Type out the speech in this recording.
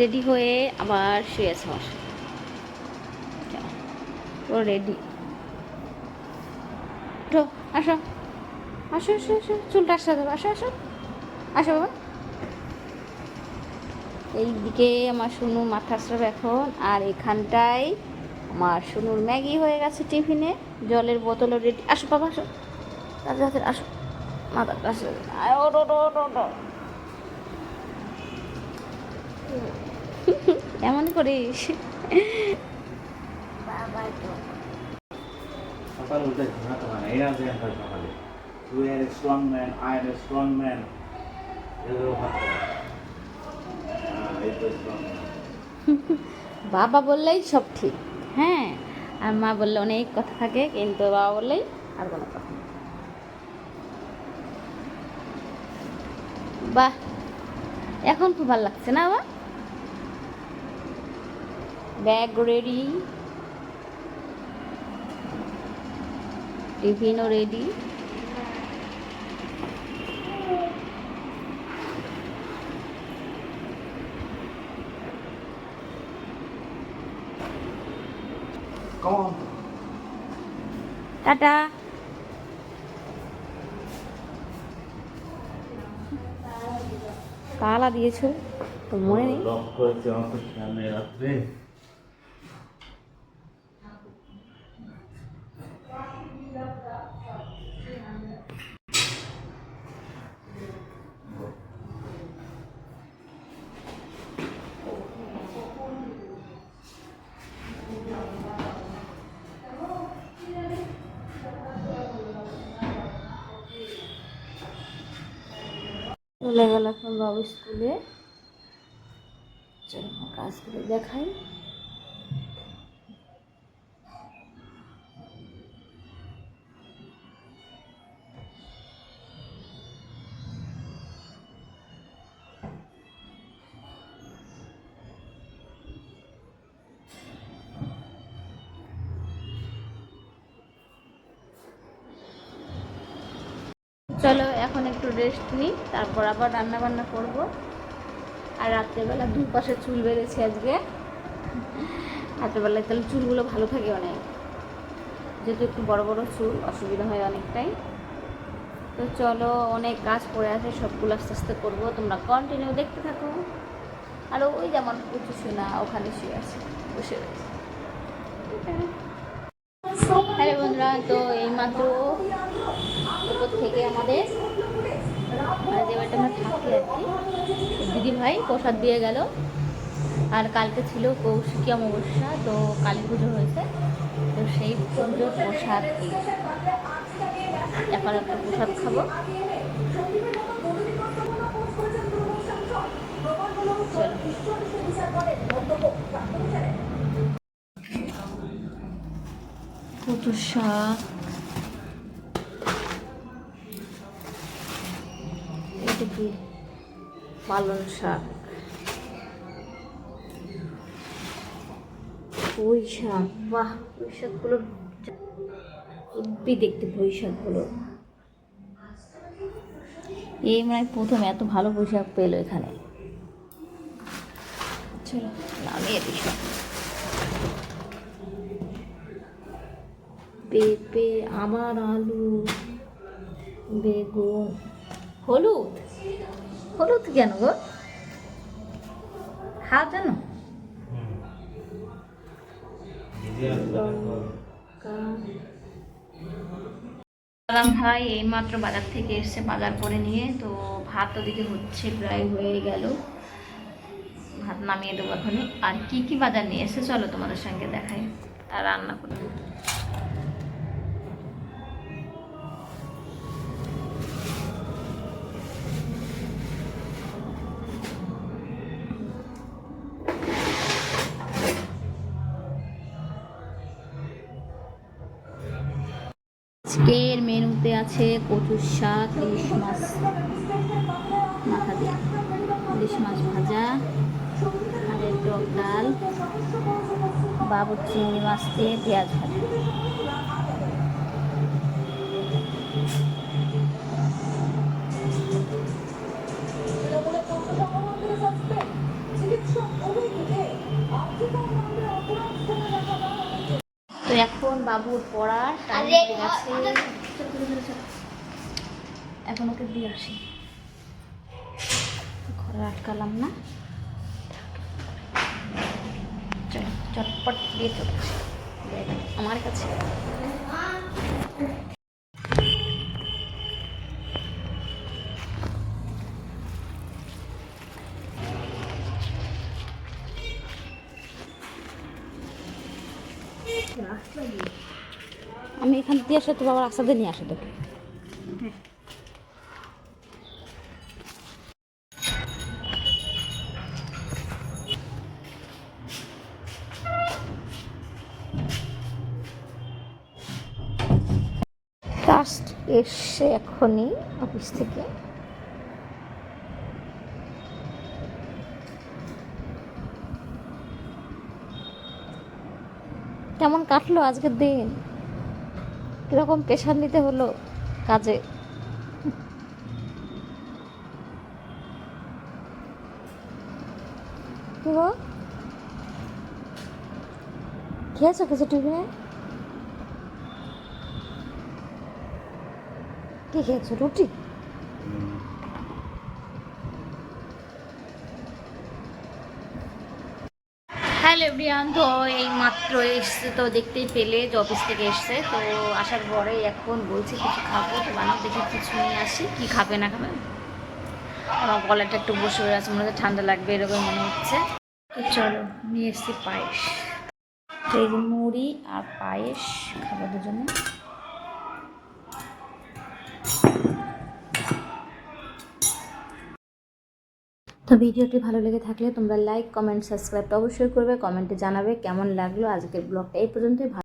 Ready হয়ে আবার শুয়ে আছে আমার ও রেডি। উঠো আসো। আসো আসো আসো। চুলটা আসতে দেবো আসো আসো। আসো বাবা। এইদিকে আমার শুনু মাথা আসবে এখন। আর এখানটায় আমার শুনুর ম্যাগি হয়ে গেছে টিফিনে। জলের বোতলও রেডি আসো বাবা আসো। তাড়াতাড়ি তাড়াতাড়ি আসো। ওঠো, ওঠো, ওঠো। এমন করিস। বাবা উঠে ঘুমাতে হয় না। এনার্জি হয়। সকালে তুই আর স্ট্রং ম্যান আই আর স্ট্রং ম্যান এগুলো ভাবতে এই তো স্ট্রং ম্যান বাবা বললেই সব ঠিক। হ্যাঁ আর মা বললে অনেক কথা থাকে কিন্তু বাবা বললেই আর কোনো কথা বাহ এখন খুব ভালো লাগছে না বাবা ব্যাগ রেডি টিফিনও রেডি টাটা কালা দিয়েছ তো মনে নেই। চলে গেল এখন বাবু স্কুলে। চলো কাজগুলো দেখাই। চলো, এখন একটু রেস্ট নিই, তারপর আবার রান্না বান্না করব। আর রাত্রেবেলা দুপাশে চুল বেড়েছে আজকে। রাত্রেবেলায় তাহলে চুলগুলো ভালো থাকে অনেক। যেহেতু একটু বড় বড় চুল, অসুবিধা হয় অনেকটাই। তো চলো, অনেক কাজ পড়ে আছে, সবগুলো আস্তে আস্তে করব। তোমরা কন্টিনিউ দেখতে থাকো। আর ওই যেমন কুচু শোনা ওখানে শুয়ে আছে, বসে রয়েছে। হ্যালো বন্ধুরা, তো এইমাত্র উপর থেকে আমাদের। দিদি ভাই প্রসাদ দিয়ে গেল। আর কালকে ছিল কৌশিকী অমাবস্যা, তো কালী পুজো হয়েছে। তো সেই পুজোর প্রসাদ। এখন একটা প্রসাদ খাব। কত শাক। কি? পালং শাক। পুঁই শাক, বাহ, পুঁই শাকগুলো হেব্বি দেখতে, পুঁই শাকগুলো। এই মানে প্রথম এত ভালো পুঁই পেল এখানে। পেঁপে আমার আলু, বেগুন, হলুদ। হলুদ কেন গো? খাও জানো? সালাম ভাই এইমাত্র বাজার থেকে এসছে বাজার করে নিয়ে, তো ভাত ওদিকে হচ্ছে, প্রায় হয়ে গেল। ভাত নামিয়ে দেবো এখনই। আর কি কি বাজার নিয়ে এসে চলো তোমাদের সঙ্গে দেখাই। আর রান্না করে মধ্যে আছে কচুর শাক, ইলিশ মাছ, মাথা দিয়ে। ইলিশ মাছ ভাজা আর টক ডাল, বাবুর চিংড়ি মাছ দিয়ে পেঁয়াজ ভাজা। তো এখন বাবুর পড়ার টাইম হয়ে গেছে। এখন ওকে দিয়ে আসি। ঘরে আটকালাম না। চটপট দিয়ে চলে আসি দেখ, আমার কাছে আমি এখান দিয়ে আসলে তো বাবার রাস্তা দিয়ে নিয়ে আসে তোকে জাস্ট এসে এখনই অফিস থেকে। কেমন কাটলো আজকের দিন? কীরকম প্রেশার নিতে হলো কাজে। কি গো খেয়েছো কিছু টিফিনে? কি খেয়েছো? রুটি? হ্যালো এভরিওয়ান, তো এই মাত্র এসছে তো দেখতেই পেলে, যে অফিস থেকে এসছে। তো আসার পরে এখন বলছি কিছু খাব, তো বানাও, দেখি কিছু নিয়ে আসি। কি খাবে না খাবে? আমার গলাটা একটু বসে হয়ে আছে, মনে হচ্ছে ঠান্ডা লাগবে, এরকম মনে হচ্ছে। তো চলো, নিয়ে এসছি পায়েস। তো এই মুড়ি আর পায়েস খাব দুজনে। ভিডিওটি ভালো লেগে থাকলে তোমরা লাইক কমেন্ট সাবস্ক্রাইব অবশ্যই করবে। কমেন্টে জানাবে কেমন লাগল আজকের ব্লগটা। এই পর্যন্তই, ভালো